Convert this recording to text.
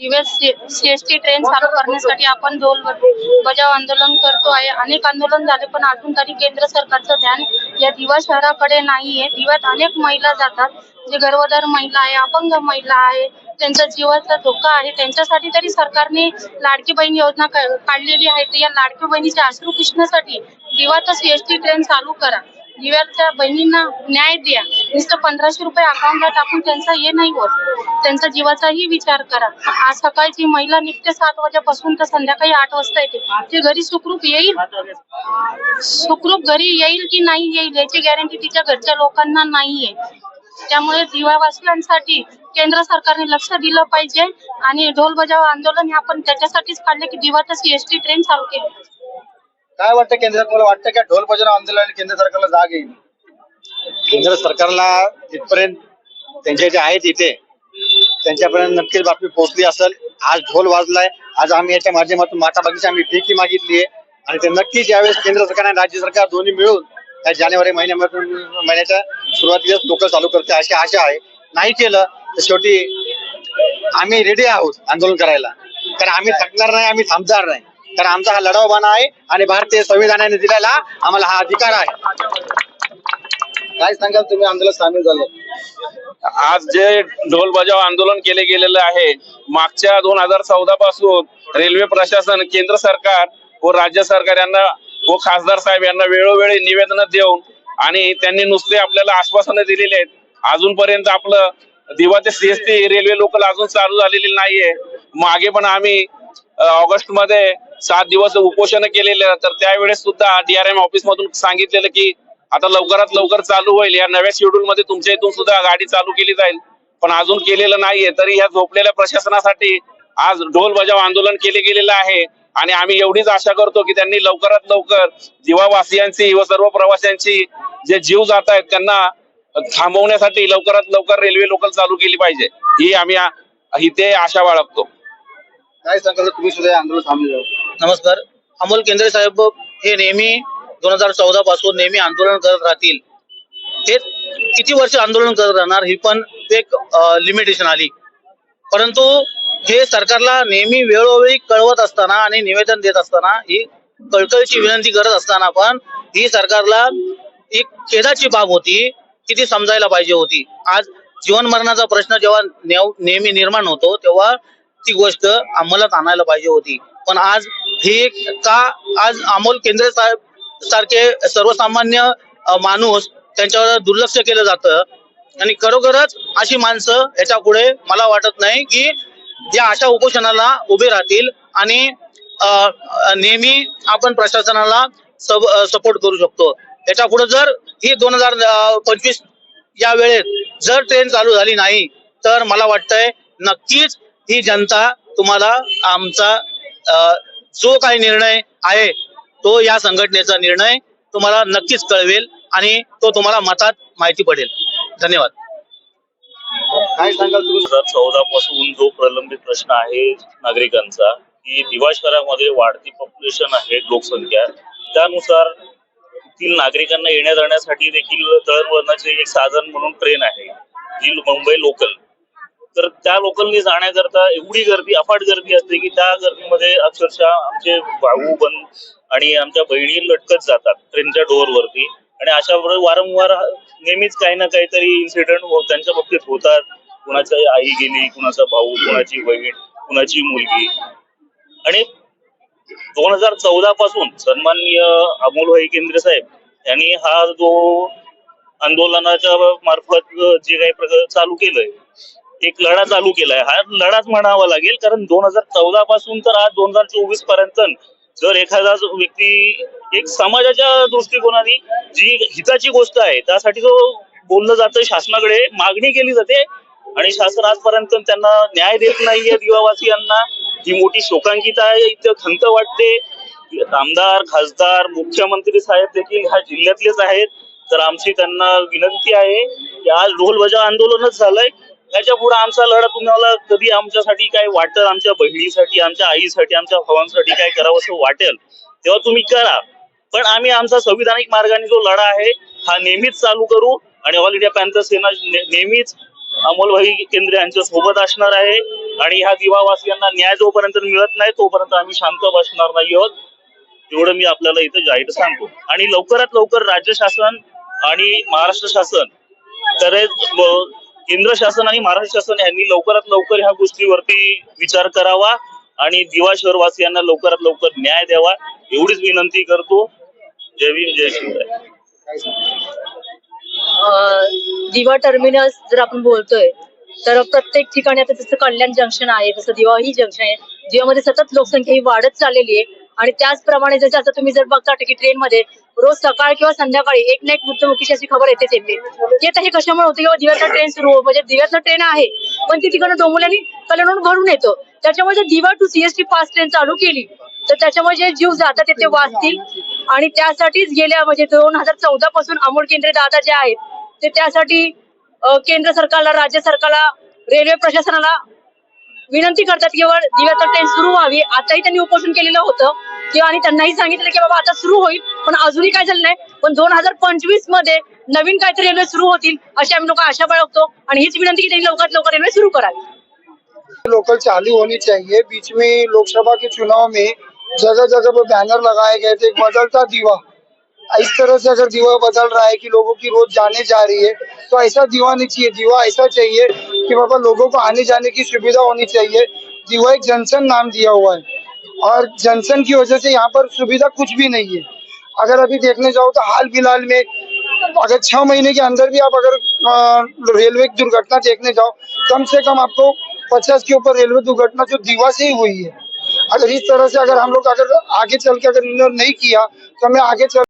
दिवस CST train चालू करण्यासाठी आपण ढोल बजाव आंदोलन करतो आहे. अनेक आंदोलन झाले पण अजून तरी केंद्र सरकारचं ध्यान या दिवा शहराकडे नाहीये. दिव्यात अनेक महिला जातात. जे गर्भधार महिला आहे अपंग महिला आहे त्यांचा जीवाचा धोका आहे. त्यांच्यासाठी तरी सरकारने लाडकी बहीण योजना काढलेली आहे. तर या लाडकी बहिणीच्या अश्रू पुसण्यासाठी दिवाचा सीएसटी ट्रेन चालू करा. दिव्याच्या बहिणींना न्याय द्या. नुसतं पंधराशे रुपये अकाउंटला टाकून त्यांचा हे नाही होत. त्यांचा जीवाचाही विचार करा. आज सकाळची महिला निघते सात वाजेपासून तर संध्याकाळी आठ वाजता येते. ते घरी सुखरूप येईल? सुखरूप घरी येईल की नाही येईल? याची गॅरंटी तिच्या घरच्या लोकांना नाहीये. त्यामुळे दिवावासियांसाठी केंद्र सरकारने लक्ष दिलं पाहिजे आणि ढोल बजाव आंदोलन हे आपण त्याच्यासाठीच काढले की जिवातच एस टी ट्रेन चालू केली. काय वाटतं केंद्र सरकारला वाटतं का ढोल बजाव आंदोलन केंद्र सरकारला जाग येईल? केंद्र सरकारला तिथपर्यंत त्यांचे जे आहेत इथे त्यांच्यापर्यंत नक्कीच बातमी पोहोचली असेल. आज ढोल वाजलाय. आज आम्ही याच्या माध्यमातून माता बागीची आम्ही भीकी मागितली आहे. आणि ते नक्कीच यावेळेस केंद्र सरकार आणि राज्य सरकार दोन्ही मिळून त्या जानेवारी महिन्यामधून महिन्याच्या सुरुवातीलाच लोक चालू करते अशी आशा आहे. नाही केलं तर शेवटी आम्ही रेडी आहोत आंदोलन करायला. कारण आम्ही थकणार नाही आम्ही थांबणार नाही. कारण आमचा हा लढावबाणा आहे आणि भारतीय संविधानाने दिलेला आम्हाला हा अधिकार आहे. काय सांगाल तुम्ही? आंदोलनात सामील झाले. आज जे ढोल बजाव आंदोलन केले गेलेले आहे मागच्या दोन हजार चौदा पासून रेल्वे प्रशासन केंद्र सरकार व राज्य सरकार यांना व खासदार साहेब यांना वेळोवेळी निवेदन देऊन आणि त्यांनी नुसते आपल्याला आश्वासनं दिलेली आहेत. अजूनपर्यंत आपलं दिवा ते सीएसटी रेल्वे लोकल अजून चालू झालेली नाहीये. मागे पण आम्ही ऑगस्टमध्ये सात दिवस उपोषण केलेले तर त्यावेळेस सुद्धा डीआरएम ऑफिस मधून सांगितलेलं की आता लवकरात लवकर चालू होईल. या नव्या शेड्यूल मध्ये तुमच्या इथून सुद्धा गाडी चालू केली जाईल. पण अजून केलेलं नाहीये. तरी या झोपलेल्या प्रशासनासाठी आज ढोल बजाव आंदोलन केले गेलेलं आहे. आणि आम्ही एवढीच आशा करतो की त्यांनी लवकरात लवकर दिवावासियांची व सर्व प्रवाशांची जे जीव जात आहेत त्यांना थांबवण्यासाठी लवकरात लवकर रेल्वे लोकल चालू केली पाहिजे. ही आम्ही इथे आशा बाळगतो. काय सांगाल? तुम्ही सुद्धा या आंदोलन झाला नमस्कार. अमोल केंद्रे साहेब हे नेहमी दोन हजार चौदा पासून नेहमी आंदोलन करत राहतील. हे किती वर्ष आंदोलन करत राहणार ही पण एक लिमिटेशन आली. परंतु हे सरकारला नेहमी वेळोवेळी कळवत असताना आणि निवेदन देत असताना ही कळकळीची विनंती करत असताना पण ही सरकारला एक खेदाची बाब होती की ती समजायला पाहिजे होती. आज जीवन मरणाचा प्रश्न जेव्हा नेहमी निर्माण होतो तेव्हा ती गोष्ट अंमलात आणायला पाहिजे होती. पण आज हे का आज अमोल केंद्रे साहेब सारखे सर्वसामान्य माणूस त्यांच्यावर दुर्लक्ष केलं जातं. आणि खरोखरच अशी माणसं याच्यापुढे मला वाटत नाही की ज्या अशा उपोषणाला उभे राहतील आणि नेहमी आपण प्रशासनाला सपोर्ट करू शकतो. याच्यापुढे जर ही दोन हजार पंचवीस या वेळेत जर ट्रेन चालू झाली नाही तर मला वाटतंय नक्कीच ही जनता तुम्हाला आमचा जो काही निर्णय आहे तो या संघटनेचा निर्णय तुम्हाला नक्कीच कळवेल आणि तो तुम्हाला मतात माहिती पडेल. धन्यवाद. काय सांगाल तुम्ही? दोन हजार चौदा पासून जो प्रलंबित प्रश्न आहे नागरिकांचा की दिवा शहरामध्ये वाढती पॉप्युलेशन आहे लोकसंख्या त्यानुसार येथील नागरिकांना येण्या जाण्यासाठी देखील दळणवळणाचे एक साधन म्हणून ट्रेन आहे जी मुंबई लोकल तर त्या लोकलनी जाण्याकरता एवढी गर्दी अफाट गर्दी असते की त्या गर्दीमध्ये अक्षरशः आमचे भाऊ बंद आणि आमच्या बहिणी लटकत जातात ट्रेनच्या डोअरवरती आणि अशा वारंवार नेहमीच काही ना काहीतरी इन्सिडेंट हो- त्यांच्या बाबतीत होतात. कुणाची आई गेली कुणाचा भाऊ कुणाची बहीण कुणाची मुलगी. आणि दोन हजार चौदा पासून सन्माननीय अमोलभाई केंद्रे साहेब यांनी हा जो आंदोलनाच्या मार्फत जे काही प्रकार चालू केलंय एक लढा चालू केलाय. हा लढाच म्हणावा लागेल कारण दोन हजार चौदा पासून तर आज दोन हजार चोवीसपर्यंत जर एखादा व्यक्ती एक समाजाच्या दृष्टिकोनाने जी हिताची गोष्ट आहे त्यासाठी जो बोललं जातं शासनाकडे मागणी केली जाते आणि शासन आजपर्यंत त्यांना न्याय देत नाहीये दिवावासियांना ही मोठी शोकांकित आहे इथं खंत वाटते. आमदार खासदार मुख्यमंत्री साहेब देखील ह्या जिल्ह्यातलेच आहेत. तर आमची त्यांना विनंती आहे की आज ढोल बजाव आंदोलनच झालंय. याच्यापुढे आमचा लढा तुम्हाला कधी आमच्यासाठी काय वाटेल आमच्या बहिणीसाठी आमच्या आईसाठी आमच्या भावांसाठी काय करावं असं वाटेल तेव्हा तुम्ही करा. पण आम्ही आमचा संविधानिक मार्गाने जो लढा आहे हा नेहमीच चालू करू आणि ऑल इंडिया पॅन्थर सेना नेहमीच अमोलभाई केंद्रे यांच्या सोबत असणार आहे आणि ह्या दिवावासियांना न्याय जोपर्यंत मिळत नाही तोपर्यंत आम्ही शांत बसणार नाही आहोत. एवढं मी आपल्याला इथं जाहीर सांगतो. आणि लवकरात लवकर राज्य शासन आणि महाराष्ट्र शासन तर केंद्र शासन आणि महाराष्ट्र शासन यांनी लवकरात लवकर ह्या गोष्टीवरती विचार करावा आणि दिवा शहरवासियांना लवकरात लवकर न्याय द्यावा एवढीच विनंती करतो. जय भीम जय शिवराय. दिवा टर्मिनस जर आपण बोलतोय तर प्रत्येक ठिकाणी आता जसं कल्याण जंक्शन आहे तसं दिवा ही जंक्शन आहे दिवामध्ये सतत लोकसंख्या ही वाढत चाललेली आहे. आणि त्याचप्रमाणे जसं आता तुम्ही जर बघता की ट्रेनमध्ये रोज सकाळ किंवा संध्याकाळी एक ना एक मृत्यूमुखीची अशी खबर येतेच येते ते तर हे कशामुळे होते? किंवा दिव्याचा ट्रेन सुरू हो म्हणजे दिव्याचा ट्रेन आहे पण ती तिकडनं डोंबल्याने कल्याणहून भरून येतो. त्याच्यामुळे जर दिवा टू सीएसटी पास ट्रेन चालू केली तर त्याच्यामुळे जे जीव जातात ते वाचतील. आणि त्यासाठीच गेल्या म्हणजे दोन हजार चौदा पासून अमोल केंद्रे दादा जे आहेत ते त्यासाठी केंद्र सरकारला राज्य सरकारला रेल्वे प्रशासनाला विनंती करतात किंवा बाबा दिव्याचा ट्रेन सुरू व्हावी. आताही त्यांनी उपोषण केलेलं होतं. किंवा आणि त्यांनाही सांगितलं की बाबा आता सुरू होईल. पण अजूनही काय झालं नाही. पण दोन हजार पंचवीसमध्ये नवीन काहीतरी रेल्वे सुरू होतील अशी आम्ही लोक आशा बाळगतो. आणि हीच विनंती की त्यांनी लवकरात लवकर रेल्वे सुरू करावी. लोकल चालू होनी चाहिए. बीच में लोकसभा के चुनाव में जगह जगह पर बैनर लगाए गए थे बदलता दीवा. इस तरह से अगर दीवा बदल रहा है कि लोगों की रोज जाने जा रही है तो ऐसा दीवा नहीं चाहिए. दीवा ऐसा चाहिए कि बाबा लोगों को आने जाने की सुविधा होनी चाहिए। दीवा एक जंक्शन नाम दिया हुआ है। और जंक्शन की वजह से यहाँ पर सुविधा कुछ भी नहीं है। अगर अभी देखने जाओ तो हाल फ़िलहाल में अगर छह महीने के अंदर भी आप अगर रेलवे की दुर्घटना देखने जाओ, कम से कम आपको पचास के ऊपर रेलवे दुर्घटना जो दीवा से ही हुई है। अगर इस तरह से अगर हम लोग अगर आगे चल के अगर नहीं किया तो हमें आगे चल